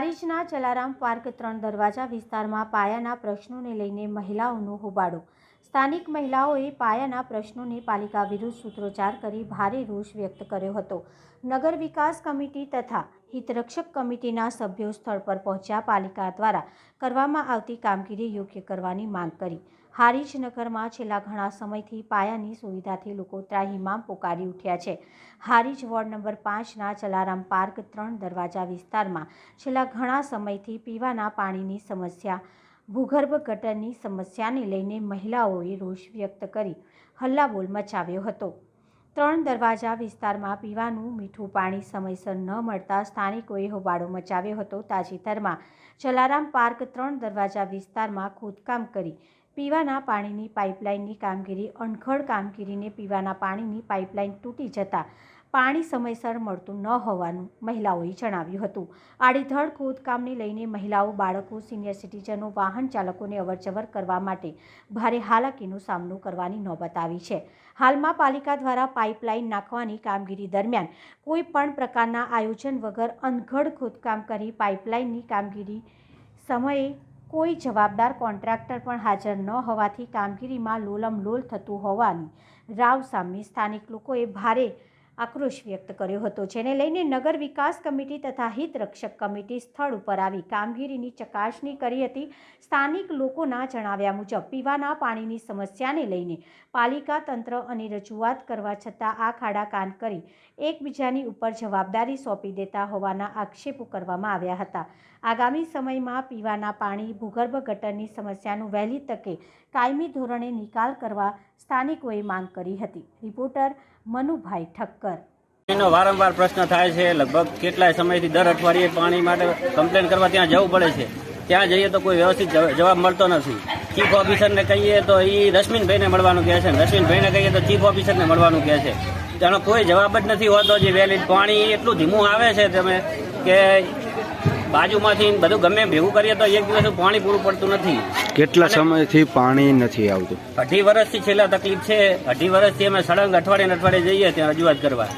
હારીજના Jalaram park ત્રણ દરવાજા વિસ્તારમાં પાયાના પ્રશ્નોને લઈને મહિલાઓનો હોબાળો સ્થાનિક મહિલાઓએ પાયાના પ્રશ્નોને પાલિકા વિરુદ્ધ સૂત્રોચ્ચાર કરી ભારે રોષ વ્યક્ત કર્યો હતો. નગર વિકાસ કમિટી તથા હિતરક્ષક કમિટીના સભ્યો સ્થળ પર પહોંચ્યા પાલિકા દ્વારા કરવામાં આવતી કામગીરી યોગ્ય કરવાની માંગ કરી. હારીજ નગરમાં છેલ્લા ઘણા સમયથી પાયાની સુવિધાથી લોકો ત્રાહિમામ પોકારી ઉઠ્યા છે. હારીજ વોર્ડ નંબર પાંચના જલારામ પાર્ક ત્રણ દરવાજા વિસ્તારમાં છેલ્લા ઘણા સમયથી પીવાના પાણીની સમસ્યા ભૂગર્ભ ગટરની સમસ્યાને લઈને મહિલાઓએ રોષ વ્યક્ત કરી હલ્લાબોલ મચાવ્યો હતો. ત્રણ દરવાજા વિસ્તારમાં પીવાનું મીઠું પાણી સમયસર ન મળતા સ્થાનિકોએ હોબાળો મચાવ્યો હતો. તાજેતરમાં જલારામ પાર્ક ત્રણ દરવાજા વિસ્તારમાં ખોદકામ કરી પીવાના પાણીની પાઇપલાઇનની કામગીરી અણખડ કામગીરીને પીવાના પાણીની પાઇપલાઇન તૂટી જતાં પાણી સમયસર મળતું ન હોવાનું મહિલાઓએ જણાવ્યું હતું. આડીધડ ખોદકામને લઈને મહિલાઓ, બાળકો, સિનિયર સિટીઝનો, વાહન ચાલકોને અવરજવર કરવા માટે ભારે હાલાકીનો સામનો કરવાની નોબત આવી છે. હાલમાં પાલિકા દ્વારા પાઇપલાઇન નાખવાની કામગીરી દરમિયાન કોઈ પણ પ્રકારના આયોજન વગર અનઘડ ખોદકામ કરી પાઇપલાઇનની કામગીરી સમયે કોઈ જવાબદાર કોન્ટ્રાક્ટર પણ હાજર ન હોવાથી કામગીરીમાં લોલમ લોલ થતું હોવાની રાવ સામે સ્થાનિક લોકોએ ભારે આક્રોશ વ્યક્ત કર્યો હતો, જેને લઈને નગર વિકાસ કમિટી તથા હિતરક્ષક કમિટી સ્થળ ઉપર આવી કામગીરીની ચકાસણી કરી હતી. સ્થાનિક લોકોના જણાવ્યા મુજબ, પીવાના પાણીની સમસ્યાને લઈને પાલિકા તંત્ર અને રજૂઆત કરવા છતાં આ ખાડા કાન કરી એકબીજાની ઉપર જવાબદારી સોંપી દેતા હોવાના આક્ષેપો કરવામાં આવ્યા હતા. આગામી સમયમાં પીવાના પાણી ભૂગર્ભ ગટરની સમસ્યાનું વહેલી તકે કાયમી ધોરણે નિકાલ કરવા સ્થાનિકોએ માંગ કરી હતી. રિપોર્ટર મનુભાઈ ઠક્કર. એનો વારંવાર પ્રશ્ન થાય છે, લગભગ કેટલાય સમયથી દર અઠવાડિયે પાણી માટે કમ્પ્લેન કરવા ત્યાં જવું પડે છે. ત્યાં જઈએ તો કોઈ વ્યવસ્થિત જવાબ મળતો નથી. ચીફ ઓફિસરને કહીએ તો એ રશ્મિનભાઈને મળવાનું કહે છે. રશ્મિનભાઈને કહીએ તો ચીફ ઓફિસરને મળવાનું કહે છે. તેનો કોઈ જવાબ જ નથી હોતો જે વેલિડ પાણી એટલું ધીમું આવે છે તમે કે બાજુમાંથી બધું ગમે ભેગું કરીએ તો એક દિવસ પાણી પૂરું પડતું નથી. કેટલા સમયથી પાણી નથી આવતું? અઢી વર્ષથી છેલ્લા તકલીફ છે. અઢી વર્ષથી અમે સળંગ અઠવાડિયે અઠવાડિયે જઈએ ત્યાં રજૂઆત કરવા.